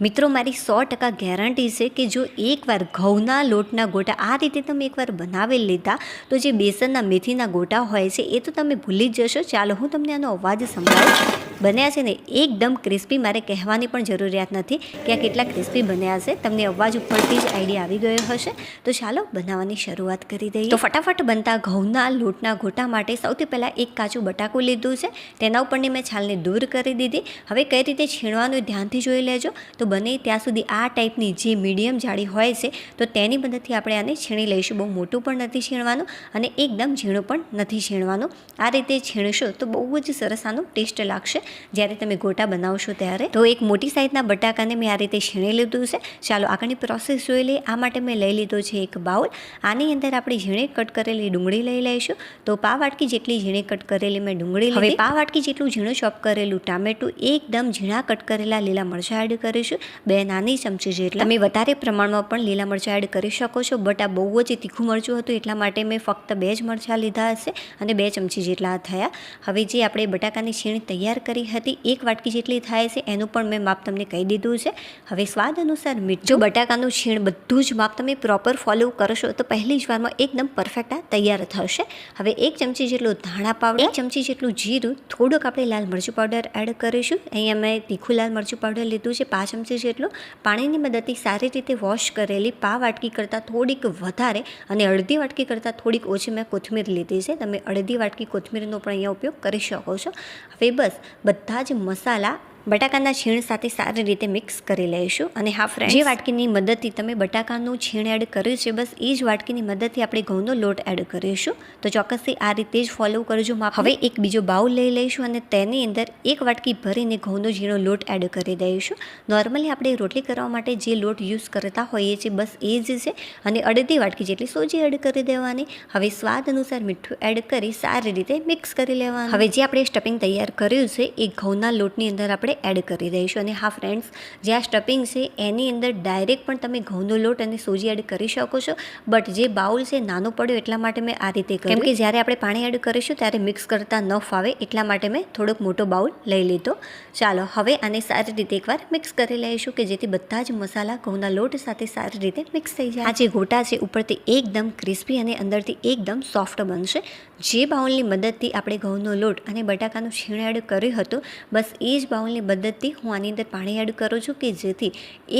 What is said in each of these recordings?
મિત્રો, મારી સો ટકા ગેરંટી છે કે જો એકવાર ઘઉંના લોટના ગોટા આ રીતે તમે એકવાર બનાવી લીધા, તો જે બેસનના મેથીના ગોટા હોય છે, એ તો તમે ભૂલી જ જશો. ચાલો, હું તમને આનો અવાજ સંભળાવું. બન્યા છે ને, એકદમ ક્રિસ્પી, મારે કહેવાની પણ જરૂરિયાત નથી કે આ કેટલા ક્રિસ્પી બન્યા છે. તમને અવાજ ઉપરથી જ આઈડિયા આવી ગયો હશે. તો ચાલો, બનાવવાની શરૂઆત કરી દઈએ. તો ફટાફટ બનતા ઘઉંના લોટના ગોટા માટે સૌથી પહેલાં એક કાચું બટાકું લીધું છે. તેના ઉપરની મેં છાલને દૂર કરી દીધી. હવે કઈ રીતે છીણવાનું ધ્યાનથી જોઈ લેજો. તો બને ત્યાં સુધી આ ટાઈપની જે મીડિયમ જાળી હોય છે તો તેની મદદથી આપણે આને છીણી લઈશું. બહુ મોટું પણ નથી છીણવાનું અને એકદમ ઝીણું પણ નથી છીણવાનું. આ રીતે છીણશો તો બહુ જ સરસ આનો ટેસ્ટ લાગશે. જ્યારે તમે ગોટા બનાવશો ત્યારે. તો એક મોટી સાઈઝના બટાકાને મેં આ રીતે છીણી લીધું છે. ચાલો આગળની પ્રોસેસ જોઈ લઈએ. આ માટે મેં લઈ લીધો છે એક બાઉલ. આની અંદર આપણે ઝીણે કટ કરેલી ડુંગળી લઈ લઈશું. તો પા વાટકી જેટલી ઝીણે કટ કરેલી મેં ડુંગળી હવે પા વાટકી જેટલું ઝીણું ચોપ કરેલું ટામેટું એકદમ ઝીણા કટ કરેલા લીલા મરચાં એડ કરીશું. બે નાની ચમચી જેટલા. તમે વધારે પ્રમાણમાં પણ લીલા મરચાં એડ કરી શકો છો, બટ આ બહુ જ તીખું મરચું હતું, એટલા માટે મેં ફક્ત બે જ મરચાં લીધા હશે અને બે ચમચી જેટલા થયા. હવે જે આપણે બટાકાની છીણ તૈયાર કરી હતી, એક વાટકી જેટલી થાય છે, એનું પણ મેં માપ તમને કહી દીધું છે. હવે સ્વાદ અનુસાર મીઠું. જો બટાકાનું છીણ બધું જ માપ તમે પ્રોપર ફોલો કરશો તો પહેલી જ વારમાં એકદમ પરફેક્ટ આ તૈયાર થશે. હવે એક ચમચી જેટલું ધાણા પાવડર, એક ચમચી જેટલું જીરું, થોડુંક આપણે લાલ મરચું પાવડર એડ કરીશું. અહીંયા મેં તીખું લાલ મરચું પાવડર લીધું છે, પાંચ ચમચી જેટલું પાણીની મદદથી સારી રીતે વોશ કરેલી પા વાટકી કરતાં થોડીક વધારે અને અડધી વાટકી કરતાં થોડીક ઓછી મેં કોથમીર લીધી છે. તમે અડધી વાટકી કોથમીરનો પણ અહીંયા ઉપયોગ કરી શકો છો. હવે બસ, બધા જ મસાલા બટાકાના છીણ સાથે સારી રીતે મિક્સ કરી લઈશું. અને હા ફ્રેન્ડ જે વાટકીની મદદથી તમે બટાકાનું છીણ એડ કર્યું છે, બસ એ જ વાટકીની મદદથી આપણે ઘઉંનો લોટ એડ કરીશું. તો ચોક્કસથી આ રીતે જ ફોલો કરજો હવે એક બીજો બાઉલ લઈ લઈશું અને તેની અંદર એક વાટકી ભરીને ઘઉંનો ઝીણો લોટ એડ કરી દઈશું. નોર્મલી આપણે રોટલી કરવા માટે જે લોટ યુઝ કરતા હોઈએ છીએ, બસ એ જ છે. અને અડધી વાટકી જેટલી સોજી એડ કરી દેવાની. હવે સ્વાદ અનુસાર મીઠું એડ કરી સારી રીતે મિક્સ કરી લેવાનું. હવે જે આપણે સ્ટફિંગ તૈયાર કર્યું છે, એ ઘઉંના લોટની અંદર આપણે એડ કરી દઈશું. અને હા ફ્રેન્ડ્સ જે આ સ્ટફિંગ છે, એની અંદર ડાયરેક્ટ પણ તમે ઘઉંનો લોટ અને સોજી એડ કરી શકો છો. બટ જે બાઉલ છે, નાનો પડ્યો, એટલા માટે મેં આ રીતે કર્યું. કે જ્યારે આપણે પાણી એડ કરીશું, ત્યારે મિક્સ કરતાં ન ફાવે, એટલા માટે મેં થોડોક મોટો બાઉલ લઈ લીધો. ચાલો, હવે આને સારી રીતે એકવાર મિક્સ કરી લઈશું, કે જેથી બધા જ મસાલા ઘઉંના લોટ સાથે સારી રીતે મિક્સ થઈ જાય. આ જે ગોટા છે, ઉપરથી એકદમ ક્રિસ્પી અને અંદરથી એકદમ સોફ્ટ બનશે. જે બાઉલની મદદથી આપણે ઘઉંનો લોટ અને બટાકાનું છીણ એડ કર્યું હતું, બસ એ જ બાઉલની મદદથી હું આની અંદર પાણી એડ કરું છું કે જેથી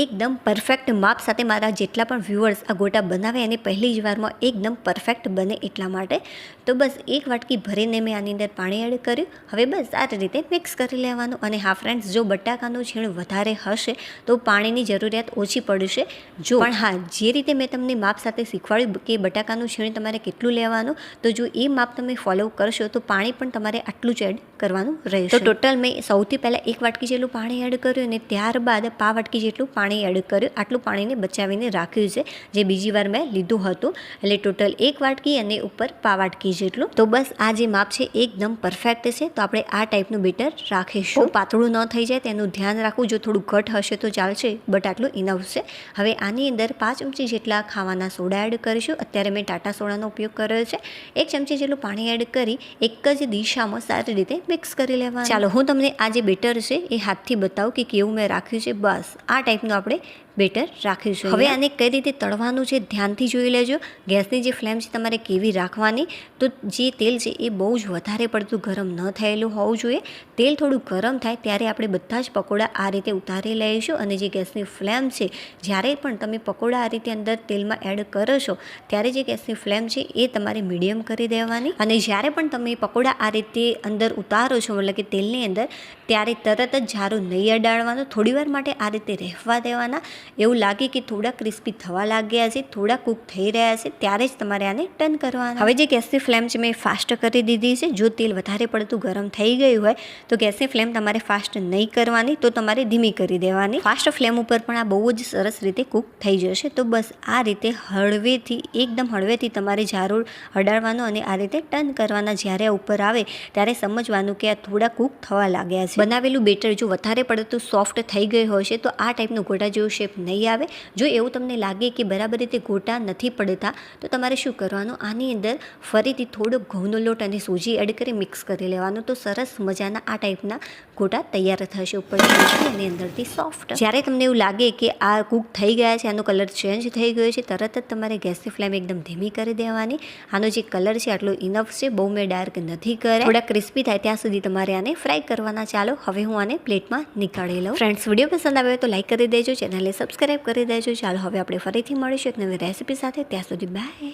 એકદમ પરફેક્ટ માપ સાથે મારા જેટલા પણ વ્યુઅર્સ આ ગોટા બનાવે અને પહેલી જ વારમાં એકદમ પરફેક્ટ બને એટલા માટે. તો બસ એક વાટકી ભરીને મેં આની અંદર પાણી એડ કર્યું. હવે બસ આ રીતે મિક્સ કરી લેવાનું અને હા ફ્રેન્ડ્સ જો બટાકાનું છીણ વધારે હશે તો પાણીની જરૂરિયાત ઓછી પડશે. જો પણ હા જે રીતે મેં તમને માપ સાથે શીખવાડ્યું કે બટાકાનું છીણ તમારે કેટલું લેવાનું તો જો એ માપ તમે ફોલો કરશો તો પાણી પણ તમારે આટલું જ એડ કરવાનું રહેશે. તો ટોટલ મેં સૌથી પહેલાં એક વાટકી જેટલું પાણી એડ કર્યું અને ત્યારબાદ પા વાટકી જેટલું પાણી એડ કર્યું આટલું પાણીને બચાવીને રાખ્યું છે જે બીજી વાર મેં લીધું હતું. એટલે ટોટલ એક વાટકી અને ઉપર પા વાટકી જેટલું. તો બસ આ જે માપ છે એકદમ પરફેક્ટ છે. તો આપણે આ ટાઈપનું બેટર રાખીશું. પાતળું ન થઈ જાય તેનું ધ્યાન રાખવું. જો થોડું ઘટ હશે તો ચાલશે બટ આટલું ઇનફ છે. હવે આની અંદર પાંચ ચમચી જેટલા ખાવાના સોડા એડ કરીશું. અત્યારે મેં ટાટા સોડાનો ઉપયોગ કર્યો છે. એક ચમચી જેટલું પાણી એડ કરી એક જ દિશામાં સારી રીતે મિક્સ કરી લેવા ચાલો હું તમને આ જે બેટર છે એ હાથથી બતાવું કે કેવું મેં રાખ્યું છે? બસ. આ ટાઈપનું આપણે બેટર રાખીશું હવે આને કઈ રીતે તળવાનું છે ધ્યાનથી જોઈ લેજો. ગેસની જે ફ્લેમ છે તમારે કેવી રાખવાની, તો જે તેલ છે એ બહુ જ વધારે પડતું ગરમ ન થયેલું હોવું જોઈએ. તેલ થોડું ગરમ થાય ત્યારે આપણે બધા જ પકોડા આ રીતે ઉતારી લઈશું અને જે ગેસની ફ્લેમ છે, જ્યારે પણ તમે પકોડા આ રીતે અંદર તેલમાં એડ કરો છો, ત્યારે જે ગેસની ફ્લેમ છે એ તમારે મીડિયમ કરી દેવાની. અને જ્યારે પણ તમે પકોડા આ રીતે અંદર ઉતારો છો, મતલબ કે તેલની અંદર, ત્યારે તરત જ ઝારો નહીં અડાડવાનો, થોડીવાર માટે આ રીતે રહેવા દેવાના. એવું લાગે કે થોડા ક્રિસ્પી થવા લાગ્યા છે, થોડા કૂક થઈ રહ્યા છે, ત્યારે જ તમારે આને ટર્ન કરવાનું. હવે જે ગેસની ફ્લેમ છે મેં ફાસ્ટ કરી દીધી છે, જો તેલ વધારે પડતું ગરમ થઈ ગયું હોય, તો ગેસની ફ્લેમ તમારે ફાસ્ટ નહીં કરવાની, તો તમારે ધીમી કરી દેવાની. ફાસ્ટ ફ્લેમ ઉપર પણ આ બહુ જ સરસ રીતે કૂક થઈ જશે, તો બસ આ રીતે હળવેથી, એકદમ હળવેથી તમારે જારું અડાડવાનું અને આ રીતે ટર્ન કરવાના જ્યારે ઉપર આવે, ત્યારે સમજવાનું કે આ થોડા કૂક થવા લાગ્યા છે. બનાવેલું બેટર જો વધારે પડતું સોફ્ટ થઈ ગયું હશે, તો આ ટાઈપનું ઘોડા જેવું શેપ શેપ નહીં આવે. જો એવું તમને લાગે કે બરાબર રીતે ગોટા નથી પડતા, તો તમારે શું કરવાનું? આની અંદર ફરીથી થોડોક ઘઉંનો લોટ અને સૂજી એડ કરી મિક્સ કરી લેવાનું. તો સરસ મજાના આ ટાઈપના ગોટા તૈયાર થશે ઉપરથી અને અંદરથી સોફ્ટ. જ્યારે તમને એવું લાગે કે આ કૂક થઈ ગયા છે, આનો કલર ચેન્જ થઈ ગયો છે, તરત જ તમારે ગેસની ફ્લેમ એકદમ ધીમી કરી દેવાની. આનો જે કલર છે, આટલો ઇનફ છે, બહુ મેં ડાર્ક નથી કરે થોડા ક્રિસ્પી થાય ત્યાં સુધી તમારે આને ફ્રાય કરવાના. ચાલો, હવે હું આને પ્લેટમાં નીકાળી લઉં. ફ્રેન્ડ્સ વીડિયો પસંદ આવે તો લાઈક કરી દેજો, ચેનલને સબસ્ક્રાઈબ કરી દેજો. ચાલો હવે આપણે ફરીથી મળીશું એક નવી રેસીપી સાથે. ત્યાં સુધી બાય